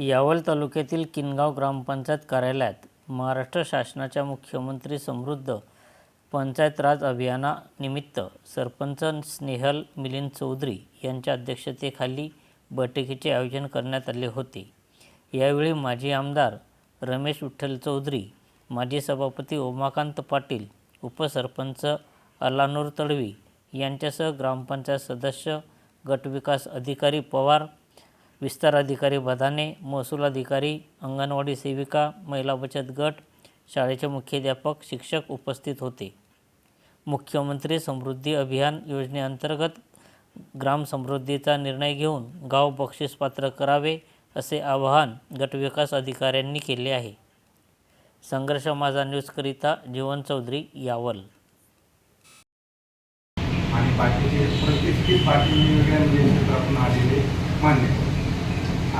यावल तालुक्यातील किनगाव ग्रामपंचायत कार्यालयात महाराष्ट्र शासनाच्या मुख्यमंत्री समृद्ध पंचायत राज अभियानानिमित्त सरपंच स्नेहल मिलिंद चौधरी यांच्या अध्यक्षतेखाली बैठकीचे आयोजन करण्यात आले होते. यावेळी माजी आमदार रमेश विठ्ठल चौधरी माजी सभापती उमाकांत पाटील उपसरपंच अलानूर तडवी यांच्यासह ग्रामपंचायत सदस्य गटविकास अधिकारी पवार विस्तार अधिकारी बधाने महसूल अधिकारी अंगणवाडी सेविका महिला बचत गट शाळेचे मुख्याध्यापक शिक्षक उपस्थित होते. मुख्यमंत्री समृद्धी अभियान योजनेअंतर्गत ग्राम समृद्धीचा निर्णय घेऊन गाव बक्षीस पात्र करावे असे आवाहन गटविकास अधिकाऱ्यांनी केले आहे. संघर्ष माझा न्यूजकरिता जीवन चौधरी यावल. आणि बाकीचे प्रतिष्ठित पाटील वेगवेगळ्या क्षेत्रातून आलेले मान्य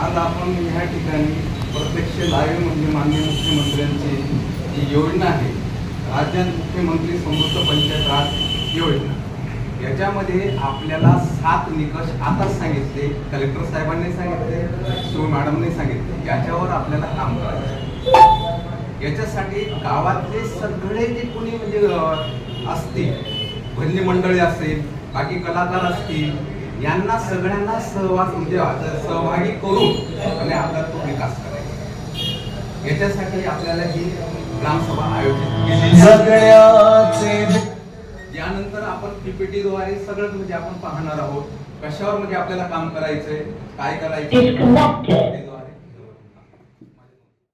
आज आपण ह्या ठिकाणी प्रत्यक्ष लाईव्ह म्हणजे माननीय मुख्यमंत्र्यांची जी योजना आहे राज्यात मुख्यमंत्री समृद्ध पंचायत राज योजना याच्यामध्ये आपल्याला सात निकष आताच सांगितले कलेक्टर साहेबांनी सांगितले शिव मॅडमने सांगितले याच्यावर आपल्याला काम करायचं याच्यासाठी गावातले सगळे जे कोणी म्हणजे असतील भजनी मंडळी असेल बाकी कलाकार असतील यांना सगळ्यांना सहवास म्हणजे सहभागी करून आणि आपला तो विकास करायचा याच्यासाठी आपल्याला ही ग्रामसभा आयोजित. सगळ्याचे यानंतर आपण PPT द्वारे सगळं म्हणजे आपण पाहणार आहोत कशावर म्हणजे आपल्याला काम करायचंय काय करायचं.